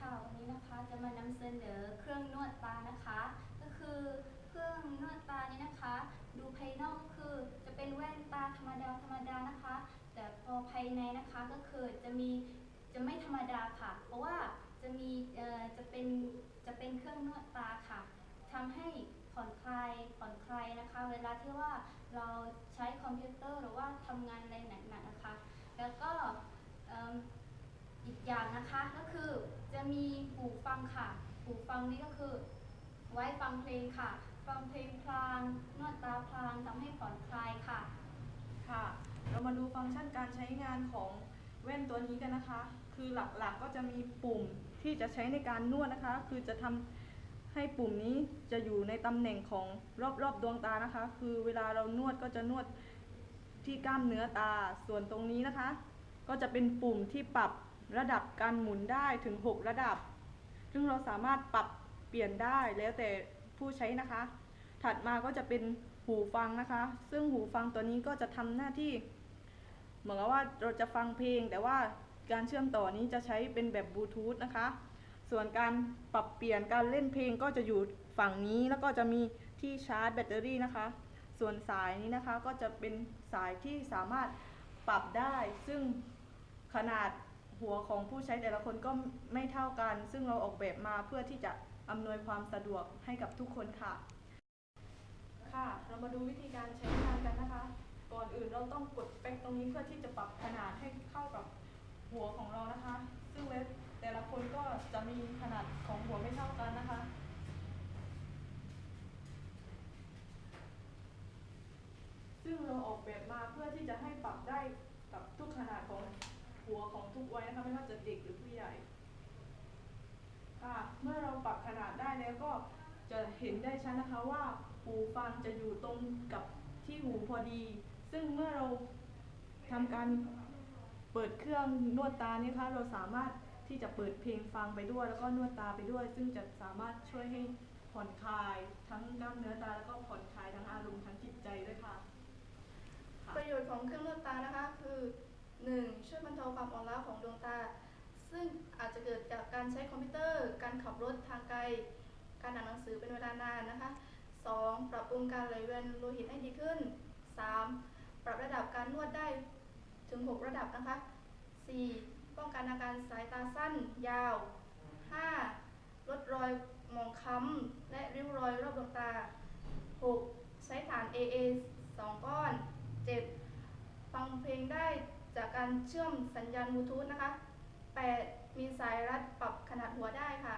วันนี้นะคะจะมานำเสนอเครื่องนวดตานะคะ ก็คือเครื่องนวดตานี้นะคะ ดูภายนอกคือจะเป็นแว่นตาธรรมดาธรรมดานะคะ แต่พอภายในนะคะก็คือจะมีจะไม่ธรรมดาค่ะ เพราะว่าจะมีเอ่อจะเป็นจะเป็นเครื่องนวดตาค่ะทำให้ผ่อนคลายผ่อนคลายนะคะ เวลาที่ว่าเราใช้คอมพิวเตอร์หรือว่าทำงานอะไรหนักๆนะคะ แล้วก็เอิ่ม อีกอย่างนะคะก็คือจะมีหูฟังค่ะ หูฟังนี่ก็คือ ไว้ฟังเพลงค่ะ ฟังเพลงพลางนวดตาพลางทำให้ผ่อนคลายค่ะ ค่ะ เรามาดูฟังก์ชันการใช้งานของแว่นตัวนี้กันนะคะ คือหลักๆก็จะมีปุ่มที่จะใช้ในการนวดนะคะ คือจะทำให้ปุ่มนี้จะอยู่ในตำแหน่งของรอบๆดวงตานะคะ คือเวลาเรานวดก็จะนวดที่กล้ามเนื้อตา ส่วนตรงนี้นะคะ ก็จะเป็นปุ่มที่ปรับ ระดับการหมุนได้ถึง 6 ระดับ ซึ่งเราสามารถปรับเปลี่ยนได้แล้วแต่ผู้ใช้นะคะ ถัดมาก็จะเป็นหูฟังนะคะ ซึ่งหูฟังตัวนี้ก็จะทำหน้าที่ เหมือนกับว่าเราจะฟังเพลง แต่ว่าการเชื่อมต่อนี้จะใช้เป็นแบบบลูทูธนะคะ ส่วนการปรับเปลี่ยนการเล่นเพลงก็จะอยู่ฝั่งนี้แล้วก็จะมีที่ชาร์จแบตเตอรี่นะคะ ส่วนสายนี้นะคะก็จะเป็นสายที่สามารถปรับได้ ซึ่งขนาด หัวของผู้ใช้แต่ละคนก็ไม่เท่ากัน ซึ่งเราออกแบบมาเพื่อที่จะอำนวยความสะดวกให้กับทุกคนค่ะ ค่ะ เรามาดูวิธีการใช้งานกันนะคะ ก่อนอื่นเราต้องกดแป้งตรงนี้เพื่อที่จะปรับขนาดให้เข้ากับหัวของเรานะคะ ซึ่งเว็บแต่ละคนก็จะมีขนาดของหัวไม่เท่ากันนะคะซึ่งเราออกแบบมาเพื่อที่จะให้ปรับได้กับทุกขนาดของ หัวของทุกวัยนะคะไม่ว่าจะเด็กหรือผู้ใหญ่ค่ะเมื่อเราปรับขนาดได้แล้วก็จะเห็นได้ชัดนะคะว่าหูฟังจะอยู่ตรงกับที่หูพอดี ซึ่งเมื่อเราทำการเปิดเครื่องนวดตานี่คะเราสามารถที่จะเปิดเพลงฟังไปด้วย แล้วก็นวดตาไปด้วย ซึ่งจะสามารถช่วยให้ผ่อนคลายทั้งกล้ามเนื้อตาแล้วก็ผ่อนคลายทั้งอารมณ์ทั้งจิตใจด้วยค่ะ ประโยชน์ของเครื่องนวดตานะคะคือ 1. ช่วยบรรเทาความอ่อนล้าของดวงตา ซึ่งอาจจะเกิดจากการใช้คอมพิวเตอร์ การขับรถทางไกล การอ่านหนังสือเป็นเวลานานนะคะ 2. ปรับปรุงการไหลเวียนโลหิตให้ดีขึ้น 3. ปรับระดับการนวดได้ถึง 6 ระดับนะคะ 4. ป้องกันอาการสายตาสั้นยาว 5. ลดรอยหมองคล้ำและริ้วรอยรอบดวงตา 6. ใช้ฐาน AA 2 ก้อน 7. ฟังเพลงได้ จากการเชื่อมสัญญาณบลูทูธนะคะ 8. มีสายรัดปรับขนาดหัวได้ค่ะ